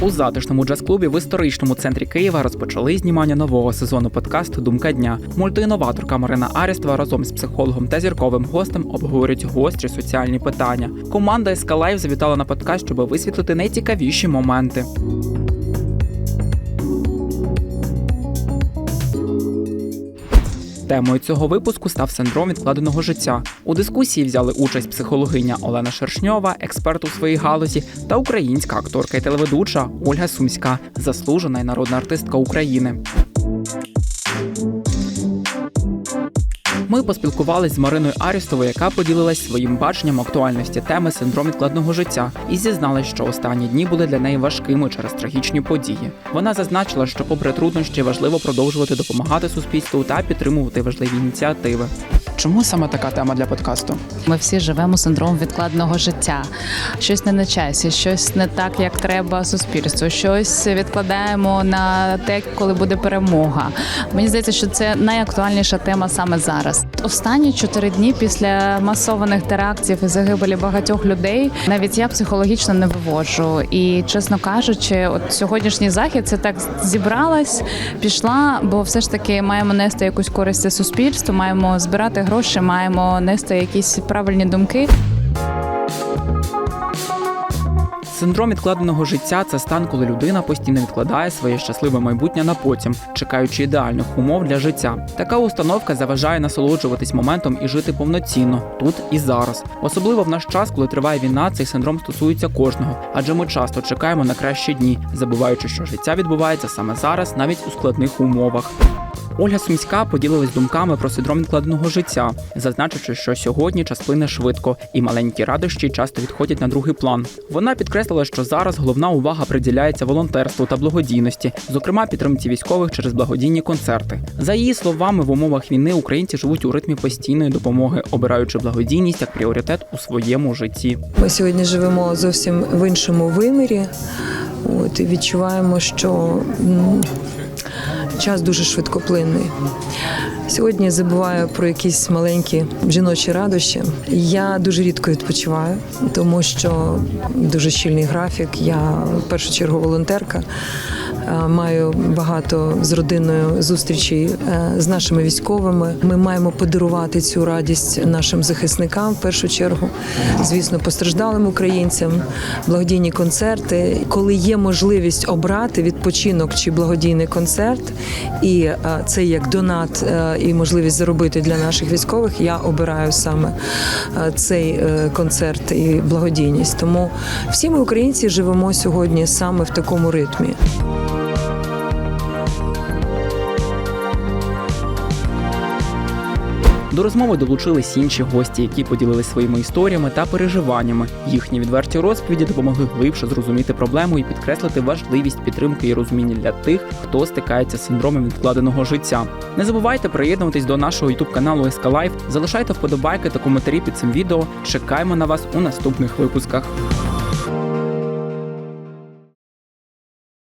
У затишному джаз-клубі в історичному центрі Києва розпочали знімання нового сезону подкасту Думка дня. Мультиінноваторка Марина Арєства разом з психологом та зірковим гостем обговорюють гострі соціальні питання. Команда Live завітала на подкаст, щоб висвітлити найцікавіші моменти. Темою цього випуску став синдром відкладеного життя. У дискусії взяли участь психологиня Олена Шершньова, експерт у своїй галузі, та українська акторка і телеведуча Ольга Сумська, заслужена і народна артистка України. Ми поспілкувалися з Мариною Арістовою, яка поділилась своїм баченням актуальності теми синдром відкладного життя, і зізналась, що останні дні були для неї важкими через трагічні події. Вона зазначила, що, попри труднощі, важливо продовжувати допомагати суспільству та підтримувати важливі ініціативи. Чому саме така тема для подкасту? Ми всі живемо синдромом відкладеного життя. Щось не на часі, щось не так, як треба суспільству. Щось відкладаємо на те, коли буде перемога. Мені здається, що це найактуальніша тема саме зараз. Останні чотири дні після масованих терактів і загибелі багатьох людей навіть я психологічно не виводжу. І чесно кажучи, от сьогоднішній захід це так зібралась, пішла, бо все ж таки маємо нести якусь користь суспільству, маємо збирати гроші, маємо нести якісь правильні думки. Синдром відкладеного життя це стан, коли людина постійно відкладає своє щасливе майбутнє на потім, чекаючи ідеальних умов для життя. Така установка заважає насолоджуватись моментом і жити повноцінно тут і зараз. Особливо в наш час, коли триває війна, цей синдром стосується кожного, адже ми часто чекаємо на кращі дні, забуваючи, що життя відбувається саме зараз, навіть у складних умовах. Ольга Сумська поділилась думками про синдром відкладеного життя, зазначивши, що сьогодні час плине швидко, і маленькі радощі часто відходять на другий план. Вона підкреслила, що зараз головна увага приділяється волонтерству та благодійності, зокрема підтримці військових через благодійні концерти. За її словами, в умовах війни українці живуть у ритмі постійної допомоги, обираючи благодійність як пріоритет у своєму житті. Ми сьогодні живемо зовсім в іншому вимірі. От, і відчуваємо, що час дуже швидкоплинний. Сьогодні забуваю про якісь маленькі жіночі радощі. Я дуже рідко відпочиваю, тому що дуже щільний графік. Я в першу чергу волонтерка. Е, Маю багато з родиною зустрічей е, з нашими військовими. Ми маємо подарувати цю радість нашим захисникам в першу чергу, звісно, постраждалим українцям, благодійні концерти. Коли є можливість обрати відпочинок чи благодійний концерт, і е, це як донат і можливість заробити для наших військових, я обираю саме цей концерт і благодійність. Тому всі ми українці живемо сьогодні саме в такому ритмі. До розмови долучились інші гості, які поділились своїми історіями та переживаннями. Їхні відверті розповіді допомогли глибше зрозуміти проблему і підкреслити важливість підтримки і розуміння для тих, хто стикається з синдромом відкладеного життя. Не забувайте приєднуватись до нашого youtube каналу Life, залишайте вподобайки та коментарі під цим відео. Чекаємо на вас у наступних випусках.